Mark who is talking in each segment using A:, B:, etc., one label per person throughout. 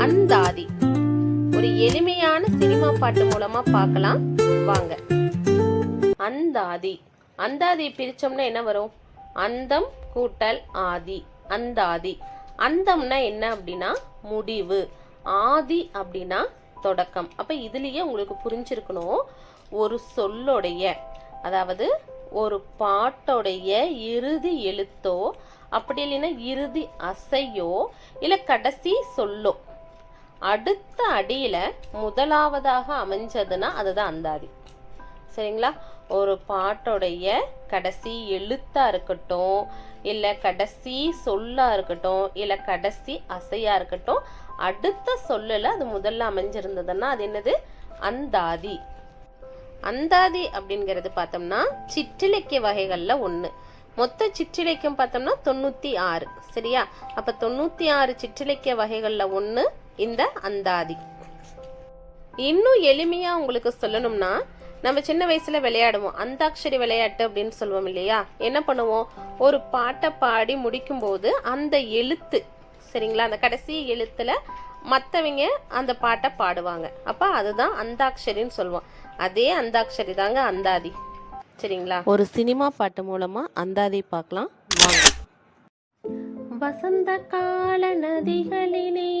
A: அந்தாதி. ஒரு எளிமையான சினிமா பாட்டு மூலமா பார்க்கலாம். வாங்க. அந்தாதி. அந்தாதி பிரிச்சோம்னா என்ன வரும்? அந்தம் கூட்டல் ஆதி. அந்தாதி. அந்தம்னா என்ன அப்படின்னா முடிவு. ஆதி அப்படின்னா தொடக்கம். அப்ப இதுலயே உங்களுக்கு புரிஞ்சிருக்கணும். ஒரு சொல்லுடைய அதாவது ஒரு பாட்டோடைய இறுதி எழுத்தோ அப்படி இல்லைன்னா இறுதி அசையோ இல்லை கடைசி சொல்லோ. அடுத்த அடியில் முதலாவதாக அமைஞ்சதுன்னா அதுதான் அந்தாதி சரிங்களா? ஒரு பாட்டோடைய கடைசி எழுத்தாக இருக்கட்டும் இல்லை கடைசி சொல்லா இருக்கட்டும் இல்லை கடைசி அசையாக இருக்கட்டும் அடுத்த சொல்லில் அது முதல்ல அமைஞ்சிருந்ததுன்னா அது என்னது? அந்தாதி அந்தாதி அப்படிங்கிறது பார்த்தோம்னா சிற்றிலக்கிய வகைகளில் ஒன்று மொத்த சிற்றிலக்கியம் பார்த்தோம்னா தொண்ணூற்றி ஆறு. சரியா? அப்போ தொண்ணூற்றி ஆறு சிற்றிலக்கிய வகைகளில் ஒன்று இந்த அந்தாதி. இன்னும் எளிமையா உங்களுக்கு சொல்லணும்னா நம்ம சின்ன வயசுல விளையாடுவோம். அந்தாக்ஷரி விளையாட்டு அப்படின்னு சொல்லுவோம் இல்லையா? என்ன பண்ணுவோம்? ஒரு பாட்டை பாடி முடிக்கும் போது அந்த எழுத்து சரிங்களா? அந்த கடைசி எழுத்துல மத்தவங்க அந்த பாட்டை பாடுவாங்க. அப்ப அதுதான் அந்தாக்ஷரின்னு சொல்லுவோம். அதே அந்தாக்ஷரி தாங்க அந்தாதி. சரிங்களா? ஒரு சினிமா பாட்டு மூலமா அந்தாதி பார்க்கலாம். வாங்க. வசந்த கால நதிகளிலே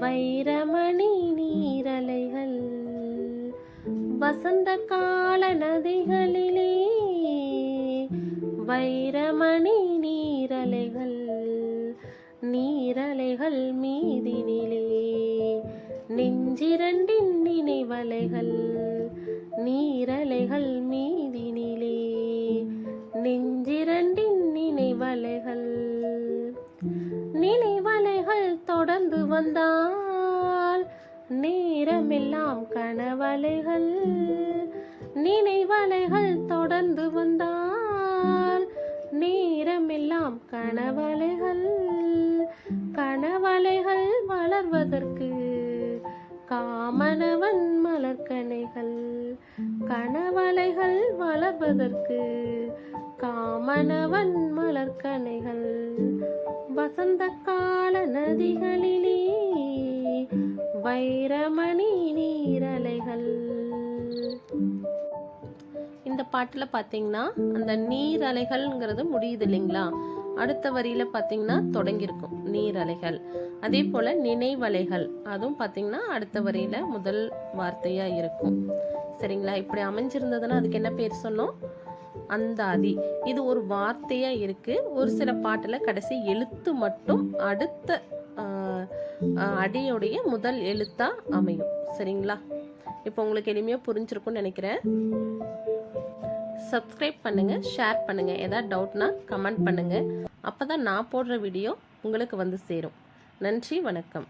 A: வைரமணி நீரலைகள் வசந்த கால நதிகளிலே வைரமணி நீரலைகள் நீரலைகள் மீதினிலே நெஞ்சிரண்டின் நினைவலைகள் நீரலைகள் மீதினிலே நெஞ்சிரண்டின் நினைவலைகள் நினைவலைகள் கடந்து வந்தால் நேரமெல்லாம் கனவலைகள் நினைவலைகள் தொடர்ந்து வந்தால் நேரமெல்லாம் கனவலைகள் கனவலைகள் வளர்வதற்கு காமனவன் மலர்கனைகள் கனவலைகள் வளர்வதற்கு காமனவன் மலர்கனைகள் வசந்த கால நதிகளிலே வைரமணி நீரலைகள். இந்த பாட்டில் பார்த்தீங்கன்னா அந்த நீரலைகள்ங்கிறது முடியுது இல்லைங்களா அடுத்த வரியில் பார்த்தீங்கன்னா தொடங்கியிருக்கும் நீரலைகள். அதே போல் நினைவலைகள் அதுவும் பார்த்தீங்கன்னா அடுத்த வரியில முதல் வார்த்தையாக இருக்கும். சரிங்களா? இப்படி அமைஞ்சிருந்ததுன்னா அதுக்கு என்ன பேர் சொன்னோம்? அந்தாதி. இது ஒரு வார்த்தையா இருக்கு. ஒரு சில பாட்டுல கடைசி எழுத்து மட்டும் அடுத்த அடியுடைய அடியோடைய முதல் எழுத்தா அமையும். சரிங்களா? இப்போ உங்களுக்கு எளிமையாக புரிஞ்சிருக்கும்னு நினைக்கிறேன். சப்ஸ்கிரைப் பண்ணுங்க ஷேர் பண்ணுங்க. ஏதாவது டவுட்னா கமெண்ட் பண்ணுங்க. அப்பதான் நான் போடுற வீடியோ உங்களுக்கு வந்து சேரும். நன்றி வணக்கம்.